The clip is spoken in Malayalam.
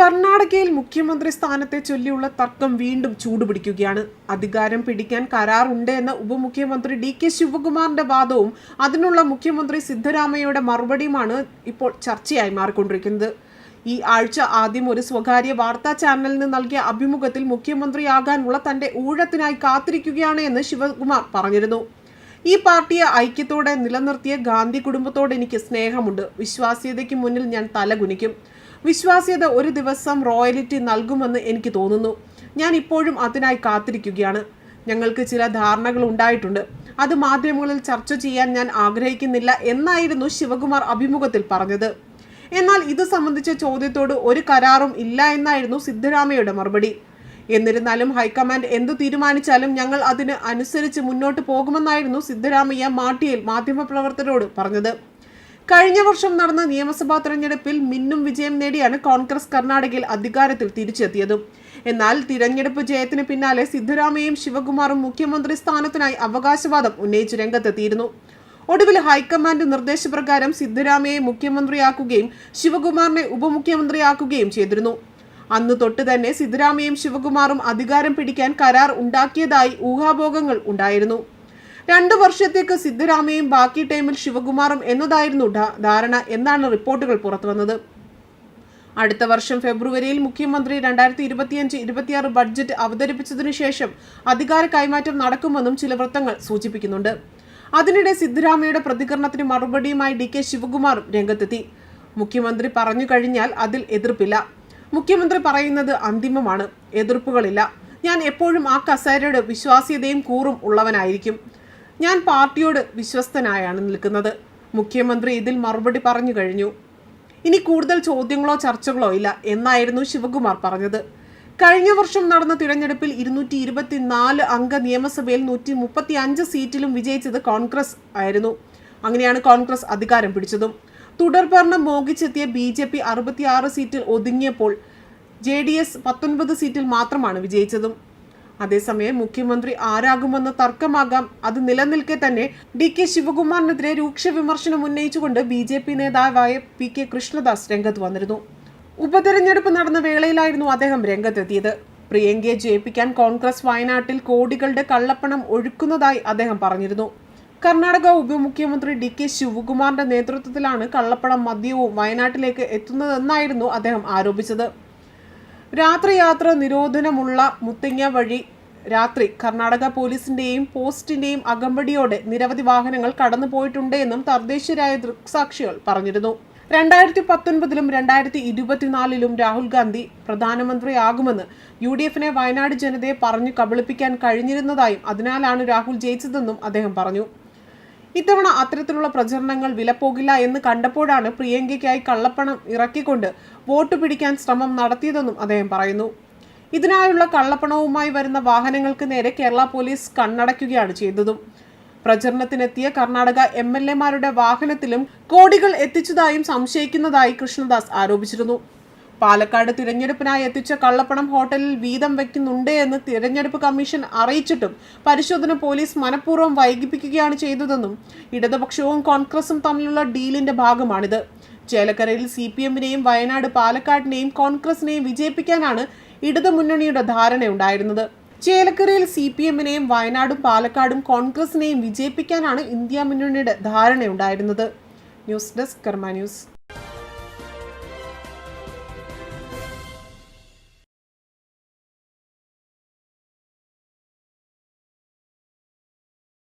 കർണാടകയിൽ മുഖ്യമന്ത്രി സ്ഥാനത്തെ ചൊല്ലിയുള്ള തർക്കം വീണ്ടും ചൂടുപിടിക്കുകയാണ്. അധികാരം പിടിക്കാൻ കരാറുണ്ട് എന്ന ഉപമുഖ്യമന്ത്രി ഡി കെ ശിവകുമാറിന്റെ വാദവും അതിനുള്ള മുഖ്യമന്ത്രി സിദ്ധരാമയ്യയുടെ മറുപടിയുമാണ് ഇപ്പോൾ ചർച്ചയായി മാറിക്കൊണ്ടിരിക്കുന്നത്. ഈ ആഴ്ച ആദ്യം ഒരു സ്വകാര്യ വാർത്താ ചാനലിന് നൽകിയ അഭിമുഖത്തിൽ മുഖ്യമന്ത്രിയാകാനുള്ള തന്റെ ഊഴത്തിനായി കാത്തിരിക്കുകയാണ് എന്ന് ശിവകുമാർ പറഞ്ഞിരുന്നു. ഈ പാർട്ടിയെ ഐക്യത്തോടെ നിലനിർത്തിയ ഗാന്ധി കുടുംബത്തോട് എനിക്ക് സ്നേഹമുണ്ട്. വിശ്വാസ്യതയ്ക്ക് മുന്നിൽ ഞാൻ തലകുനിക്കും. വിശ്വാസ്യത ഒരു ദിവസം റോയലിറ്റി നൽകുമെന്ന് എനിക്ക് തോന്നുന്നു. ഞാൻ ഇപ്പോഴും അതിനായി കാത്തിരിക്കുകയാണ്. ഞങ്ങൾക്ക് ചില ധാരണകൾ ഉണ്ടായിട്ടുണ്ട്. അത് മാധ്യമങ്ങളിൽ ചർച്ച ചെയ്യാൻ ഞാൻ ആഗ്രഹിക്കുന്നില്ല എന്നായിരുന്നു ശിവകുമാർ അഭിമുഖത്തിൽ പറഞ്ഞത്. എന്നാൽ ഇത് സംബന്ധിച്ച ചോദ്യത്തോട് ഒരു കരാറും ഇല്ല എന്നായിരുന്നു സിദ്ധരാമയുടെ മറുപടി. എന്നിരുന്നാലും ഹൈക്കമാൻഡ് എന്തു തീരുമാനിച്ചാലും ഞങ്ങൾ അതിന് അനുസരിച്ച് മുന്നോട്ട് പോകുമെന്നായിരുന്നു സിദ്ധരാമയ്യ മാട്ടിയിൽ മാധ്യമപ്രവർത്തകരോട് പറഞ്ഞത്. കഴിഞ്ഞ വർഷം നടന്ന നിയമസഭാ തെരഞ്ഞെടുപ്പിൽ മിന്നും വിജയം നേടിയാണ് കോൺഗ്രസ് കർണാടകയിൽ അധികാരത്തിൽ തിരിച്ചെത്തിയതും. എന്നാൽ തിരഞ്ഞെടുപ്പ് ജയത്തിന് പിന്നാലെ സിദ്ധരാമയും ശിവകുമാറും മുഖ്യമന്ത്രി സ്ഥാനത്തിനായി അവകാശവാദം ഉന്നയിച്ച് രംഗത്തെത്തിയിരുന്നു. ഒടുവിൽ ഹൈക്കമാൻഡ് നിർദ്ദേശപ്രകാരം സിദ്ധരാമയെ മുഖ്യമന്ത്രിയാക്കുകയും ശിവകുമാറിനെ ഉപമുഖ്യമന്ത്രിയാക്കുകയും ചെയ്തിരുന്നു. അന്ന് തൊട്ട് തന്നെ സിദ്ധരാമയും ശിവകുമാറും അധികാരം പിടിക്കാൻ കരാർ ഉണ്ടാക്കിയതായി ഊഹാഭോഗങ്ങൾ ഉണ്ടായിരുന്നു. രണ്ടു വർഷത്തേക്ക് സിദ്ധരാമയും ബാക്കി ടൈമിൽ ശിവകുമാറും എന്നതായിരുന്നു ധാരണ എന്നാണ് റിപ്പോർട്ടുകൾ പുറത്തുവന്നത്. അടുത്ത വർഷം ഫെബ്രുവരിയിൽ മുഖ്യമന്ത്രി രണ്ടായിരത്തി ഇരുപത്തിയഞ്ച് ഇരുപത്തിയാറ് ബഡ്ജറ്റ് അവതരിപ്പിച്ചതിനു ശേഷം അധികാര കൈമാറ്റം നടക്കുമെന്നും ചില വൃത്തങ്ങൾ സൂചിപ്പിക്കുന്നുണ്ട്. അതിനിടെ സിദ്ധരാമയുടെ പ്രതികരണത്തിന് മറുപടിയുമായി ഡി കെ ശിവകുമാറും രംഗത്തെത്തി. മുഖ്യമന്ത്രി പറഞ്ഞു കഴിഞ്ഞാൽ അതിൽ എതിർപ്പില്ല. മുഖ്യമന്ത്രി പറയുന്നത് അന്തിമമാണ്. എതിർപ്പുകളില്ല. ഞാൻ എപ്പോഴും ആ കസേരയുടെ വിശ്വാസ്യതയും കൂറും ഉള്ളവനായിരിക്കും. ഞാൻ പാർട്ടിയോട് വിശ്വസ്തനായാണ് നിൽക്കുന്നത്. മുഖ്യമന്ത്രി ഇതിൽ മറുപടി പറഞ്ഞു കഴിഞ്ഞു. ഇനി കൂടുതൽ ചോദ്യങ്ങളോ ചർച്ചകളോ ഇല്ല എന്നായിരുന്നു ശിവകുമാർ പറഞ്ഞത്. കഴിഞ്ഞ വർഷം നടന്ന തിരഞ്ഞെടുപ്പിൽ ഇരുന്നൂറ്റി ഇരുപത്തിനാല് അംഗ നിയമസഭയിൽ നൂറ്റി മുപ്പത്തി അഞ്ച് സീറ്റിലും വിജയിച്ചത് കോൺഗ്രസ് ആയിരുന്നു. അങ്ങനെയാണ് കോൺഗ്രസ് അധികാരം പിടിച്ചതും. തുടർഭരണം മോഹിച്ചെത്തിയ ബി ജെ പി അറുപത്തിയാറ് സീറ്റിൽ ഒതുങ്ങിയപ്പോൾ ജെ ഡി എസ് പത്തൊൻപത് സീറ്റിൽ മാത്രമാണ് വിജയിച്ചതും. അതേസമയം മുഖ്യമന്ത്രി ആരാകുമെന്ന തർക്കമാകാം. അത് നിലനിൽക്കെ തന്നെ ഡി കെ ശിവകുമാറിനെതിരെ രൂക്ഷ വിമർശനം ഉന്നയിച്ചുകൊണ്ട് ബി ജെ പി നേതാവായ പി കെ കൃഷ്ണദാസ് രംഗത്ത് വന്നിരുന്നു. ഉപതെരഞ്ഞെടുപ്പ് നടന്ന വേളയിലായിരുന്നു അദ്ദേഹം രംഗത്തെത്തിയത്. പ്രിയങ്കയെ ജയിപ്പിക്കാൻ കോൺഗ്രസ് വയനാട്ടിൽ കോടികളുടെ കള്ളപ്പണം ഒഴുക്കുന്നതായി അദ്ദേഹം പറഞ്ഞിരുന്നു. കർണാടക ഉപമുഖ്യമന്ത്രി ഡി കെ ശിവകുമാറിന്റെ നേതൃത്വത്തിലാണ് കള്ളപ്പണം മദ്യവും വയനാട്ടിലേക്ക് എത്തുന്നതെന്നായിരുന്നു അദ്ദേഹം ആരോപിച്ചത്. രാത്രി യാത്ര നിരോധനമുള്ള മുത്തങ്ങ വഴി രാത്രി കർണാടക പോലീസിന്റെയും പോസ്റ്റിന്റെയും അകമ്പടിയോടെ നിരവധി വാഹനങ്ങൾ കടന്നു പോയിട്ടുണ്ട് എന്നും തദ്ദേശീയരായ ദൃക്സാക്ഷികൾ പറഞ്ഞിരുന്നു. രണ്ടായിരത്തി പത്തൊൻപതിലും രണ്ടായിരത്തി ഇരുപത്തിനാലിലും രാഹുൽ ഗാന്ധി പ്രധാനമന്ത്രിയാകുമെന്ന് യു ഡി എഫിനെ വയനാട് ജനതയെ പറഞ്ഞു കബളിപ്പിക്കാൻ കഴിഞ്ഞിരുന്നതായും അതിനാലാണ് രാഹുൽ ജയിച്ചതെന്നും അദ്ദേഹം പറഞ്ഞു. ഇത്തവണ അത്തരത്തിലുള്ള പ്രചരണങ്ങൾ വിലപ്പോകില്ല എന്ന് കണ്ടപ്പോഴാണ് പ്രിയങ്കയ്ക്കായി കള്ളപ്പണം ഇറക്കിക്കൊണ്ട് വോട്ട് പിടിക്കാൻ ശ്രമം നടത്തിയതെന്നും അദ്ദേഹം പറയുന്നു. ഇതിനായുള്ള കള്ളപ്പണവുമായി വരുന്ന വാഹനങ്ങൾക്ക് നേരെ കേരള പോലീസ് കണ്ണടയ്ക്കുകയാണ് ചെയ്തതും. പ്രചരണത്തിനെത്തിയ കർണാടക എം എൽ എമാരുടെ വാഹനത്തിലും കോടികൾ എത്തിച്ചതായും സംശയിക്കുന്നതായി കൃഷ്ണദാസ് ആരോപിച്ചിരുന്നു. പാലക്കാട് തിരഞ്ഞെടുപ്പിനായി എത്തിച്ച കള്ളപ്പണം ഹോട്ടലിൽ വീതം വയ്ക്കുന്നുണ്ട് എന്ന് തിരഞ്ഞെടുപ്പ് കമ്മീഷൻ അറിയിച്ചിട്ടും പരിശോധന പോലീസ് മനഃപൂർവം വൈകിപ്പിക്കുകയാണ് ചെയ്തതെന്നും ഇടതുപക്ഷവും കോൺഗ്രസും തമ്മിലുള്ള ഡീലിന്റെ ഭാഗമാണിത്. ചേലക്കരയിൽ സി പി എമ്മിനെയും വയനാട് പാലക്കാടിനെയും കോൺഗ്രസിനെയും വിജയിപ്പിക്കാനാണ് ഇടതുമുന്നണിയുടെ ധാരണയുണ്ടായിരുന്നത്. ചേലക്കരയിൽ സി പി എമ്മിനെയും വയനാടും പാലക്കാടും കോൺഗ്രസിനെയും വിജയിപ്പിക്കാനാണ് ഇന്ത്യ മുന്നണിയുടെ ധാരണയുണ്ടായിരുന്നത്. News desk Karma news.